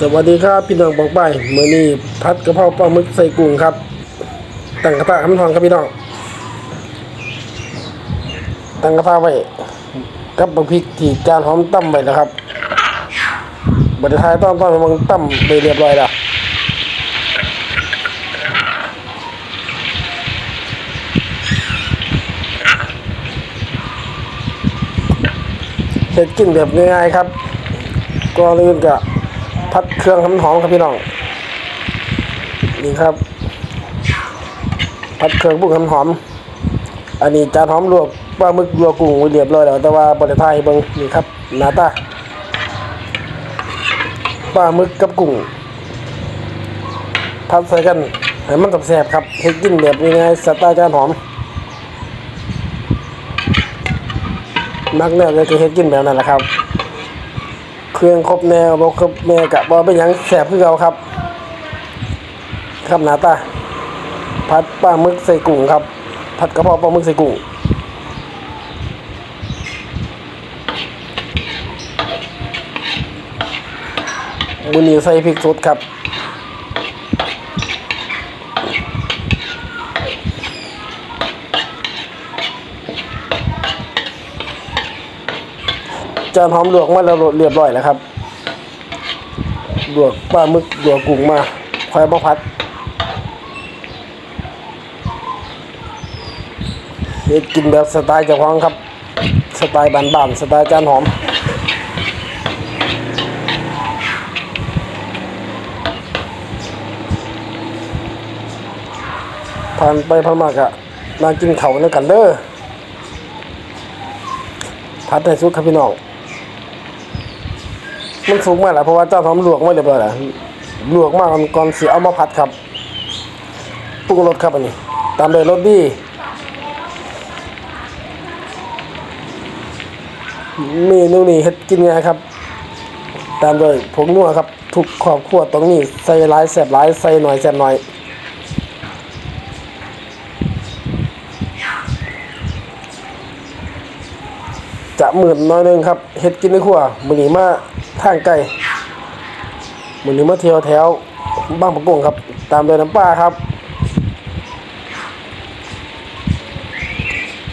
สวัสดีครับพี่น้องบอกไปมื้อนี้พัดกระเพราปลาหมึกใส่กุ้งครับตั้งกระทะให้นทองครับพี่น้องตั้งกระทะไว้กับบักพริกที่จานหอมตั้มไว้แล้วครับบัดท้ายต้อนต้อนมันตั้มไปเรียบร้อยแล้วเฮ็ดกินแบบง่ายๆครับก็ลื่นกับ พัดเครื่องหอมครับพี่น้องนี่ครับ พัดเครื่องบุ้งหอม อันนี้จานหอมลวกปลาหมึกลวกกุ้งเรียบร้อยแล้วแต่ว่าบริทยให้เบิ่งนี่ครับหน้าตาปลาหมึกกับกุ้งพัดใส่กันให้มันสับแซ่บครับเฮ็ดกินแบบง่ายๆสไตล์จานหอมมักแนวเลยคือเฮ็ดกินแบบนั้นแหละครับ เครื่องครบแนวบกครบแนวกะบอเป็นอยังแสบขึ้นเราครับ ครับหนาตาผัดปลาหมึกใส่กุ้งครับ ผัดกระเพาะปลาหมึกใส่กุ้งมื้อนี้ใส่พริกสดครับ จานหอมลวกมาแล้วเรียบร้อยแล้วครับลวกปลาหมึกลวกกุ้งมาค่อยมาพัดเฮ็ดกินแบบสไตล์เจ้าของครับ สไตล์บ้านๆสไตล์จานหอมผ่านไปผ่านมากะมากินเขาวแล้วกันเด้อพัดให้สุดครับพี่น้อง มันสูงมากแหละเพราะว่าเจ้าทำลวกไม่เรียบร้อยแล้วลวกมากก่อนเสียเอามาผัดครับปรุงรสครับอันนี้ ตามด้วยรสดีเมนูนี้เฮ็ดกินไงครับ ตามด้วยผงนัวครับ ทุกครอบครัวตรงนี้ใส่หลายแซ่บหลายใส่หน่อยแซ่บหน่อยจะหมื่นน้อยนึงครับเฮ็ดกินในครัวมื้อนี้มา ทางไกลมือนี้มาเที่ยวแถวบ้างประกงครับ ตามด้วยน้ำปลาครับ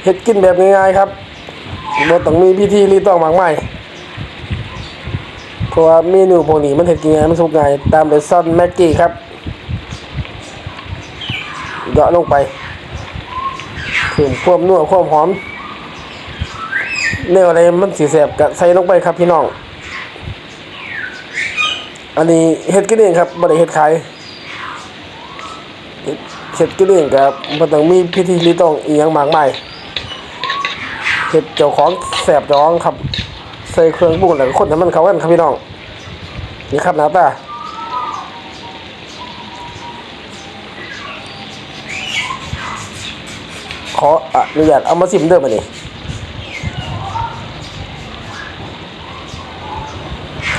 เฮ็ดกินแบบง่ายๆครับบ่ต้องมีพิธีรีตองมากมายเพราะว่าเมนูพวกนี้มันเฮ็ดกินง่ายมันสุกง่ายตามด้วยซอสแม็กกี้ครับเดาะลงไปเพิ่มความนัวความหอมแนวออะไรมันสีแสบกะใส่ลงไปครับพี่น้อง อันนี้เฮ็ดกินเองครับบ่ได้เฮ็ดขายเฮ็ดกินเองครับบ่ต้องมีพิธีรีตองอีหยังมากมายเฮ็ดเจ้าของแสบจ้องครับใส่เครื่องปรุงแล้วก็คนให้มันเข้ากันครับพี่น้องนี่ครับหน้าตาขออนุญาตเอามาซิมเด้อบัดนี้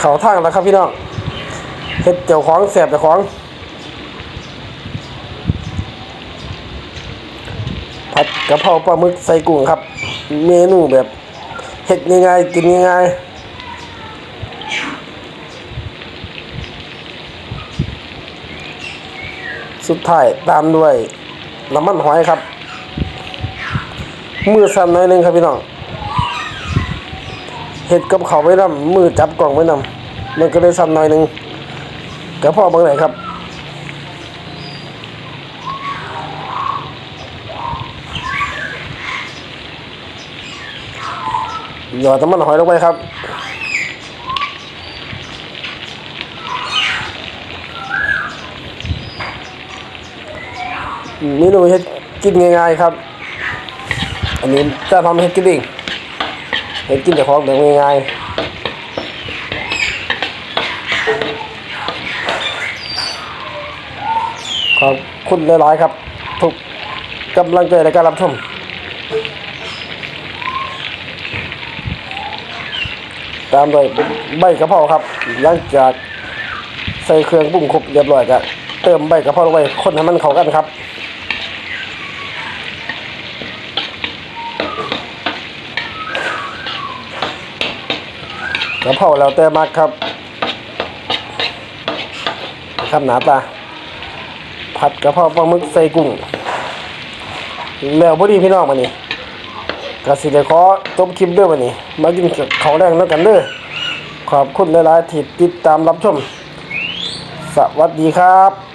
เขาทางแล้วครับพี่น้อง เฮ็ดเจ้าของแสบเจ้าของ ผัดกะเพราปลาหมึกใส่กุ้งครับ เมนูแบบเฮ็ดง่ายๆกินง่ายๆสุดท้ายตามด้วยน้ำมันหอยครับ มือสั่นหน่อยหนึงครับพี่น้องเห็ดกับเขาไว้นำมือจับกล่องไว้นำมันก็เลยสั่นหน่อยหนึง กระเพาะบางไหนครับหยอดน้ำมันหอยลงไปครับเมนูเฮ็ดกินง่ายๆครับ อันนี้จะทำเฮ็ดกินเองเห็นกินแต่ของแบบง่ายๆ ขอบคุณหลายๆครับ ทุกกำลังใจในการรับชมตามด้วยใบกระเพราครับ หลังจากใส่เครื่องปรุงครบเรียบร้อยก็เติมใบกระเพราลงไปคนให้มันเข้ากันครับ กระเพราแล้วแต่มักครับครับหนาตา ผัดกระเพราปลาหมึกใส่กุ้งแล้วพอดีพี่น้องมานี่กสิเด้ขอจบคลิปเด้อมานี่มากินเข้าวแรงแล้วกันเด้อขอบคุณหลายๆที่ติดตามรับชม สวัสดีครับ